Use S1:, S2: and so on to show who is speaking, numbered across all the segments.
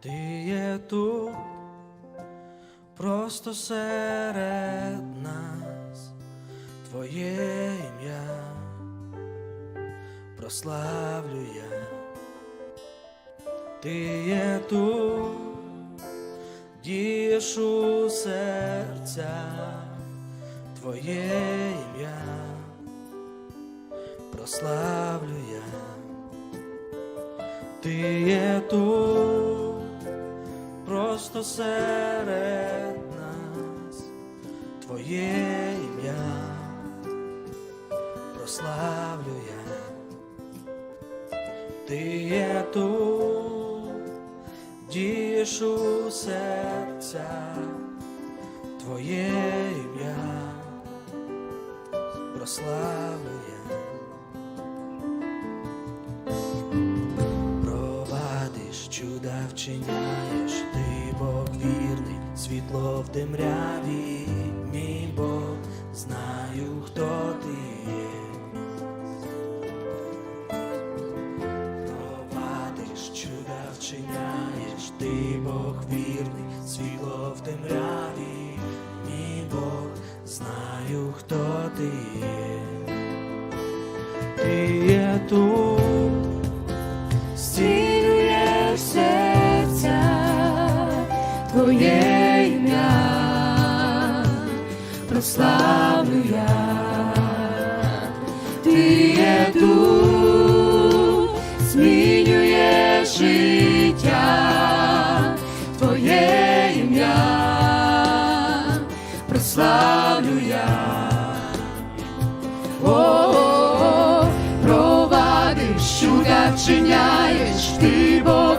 S1: Ти є тут, просто серед нас, Твоє ім'я прославлю я. Ти є тут, дієш у серцях, Твоє ім'я прославлю я. Ти є тут, просто серед нас, Твоє ім'я прославлю я. Ти є тут, дієш у серцях, Твоє ім'я прославлю я. Провадиш, чуда вчиняєш, ти Бог вірний, світло в темряві, мій Бог, знаю, хто ти є. Провадиш, чуда вчиняєш, ти Бог вірний, світло в темряві, мій Бог, знаю, хто ти є. Ти є тут
S2: прославлю я, ти є тут, змінює життя, Твоє ім'я прославлю я. О, провадиш, чуда вчиняєш, ти Бог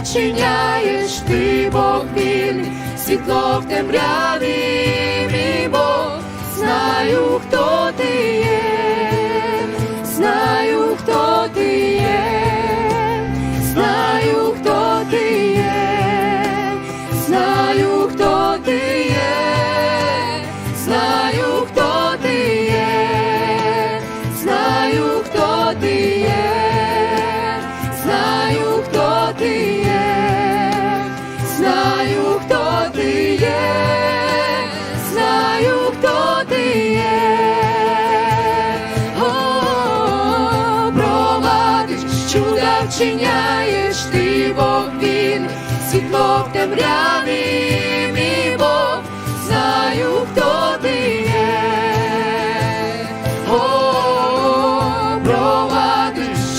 S2: чуда вчиняєш, ти Бог він, світло в темряві, мій Бог, знаю, хто ти є чуда вчиняєш, ти Бог він, світло в темряві, мій Бог, знаю, хто ти є. О,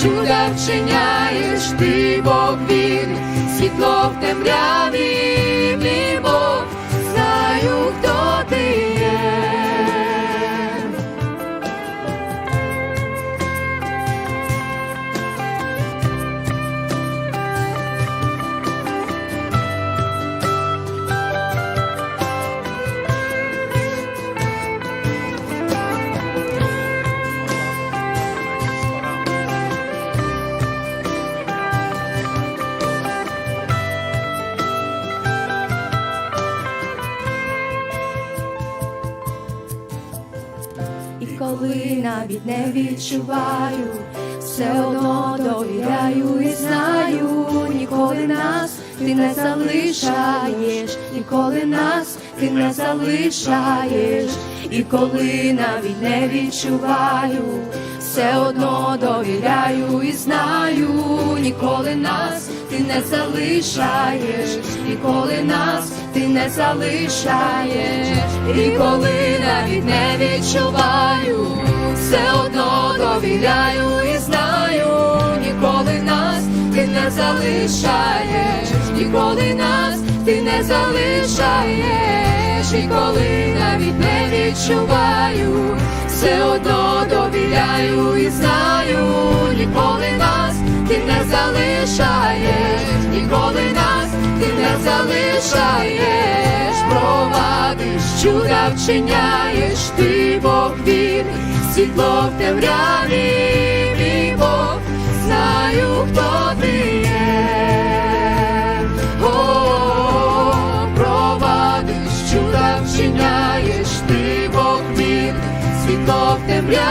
S2: чуда вчиняєш, ти Бог він, світло в темряві, коли навіть не відчуваю, все одно довіряю і знаю, ніколи нас ти не залишаєш, ніколи нас ти не залишаєш, і коли навіть не відчуваю, все одно довіряю і знаю, ніколи нас ти не залишаєш, ніколи нас ти не залишаєш, і коли навіть не відчуваю, все одно довіряю і знаю, ніколи нас ти не залишаєш, ніколи нас ти не залишаєш, і коли навіть не відчуваю, все одно довіряю і знаю, ніколи нас ти не залишаєш, ніколи нас ти не залишаєш, провадиш, чуда вчиняєш, ти Бог вірний, світло в темряві, мій Бог, знаю, хто ти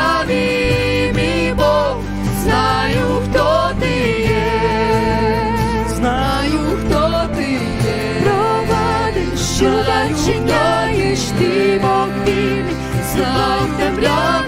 S3: славі, знаю, хто ти є, знаю, хто ти є, провадиш, що бачиш ти, Бог
S2: вільний, знай тебе.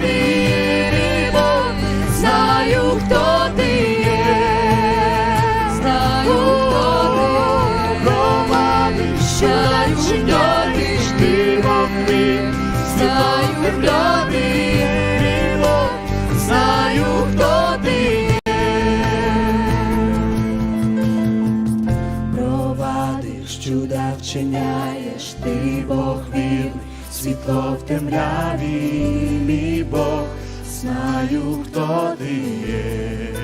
S2: Світло в темряві, мій Бог, знаю, хто ти є.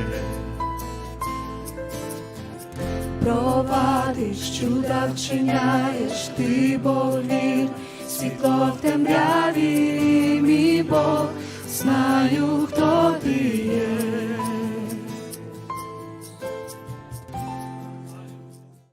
S2: Провадиш, чуда вчиняєш, ти Бог вір, світло в темряві, мій Бог, знаю, хто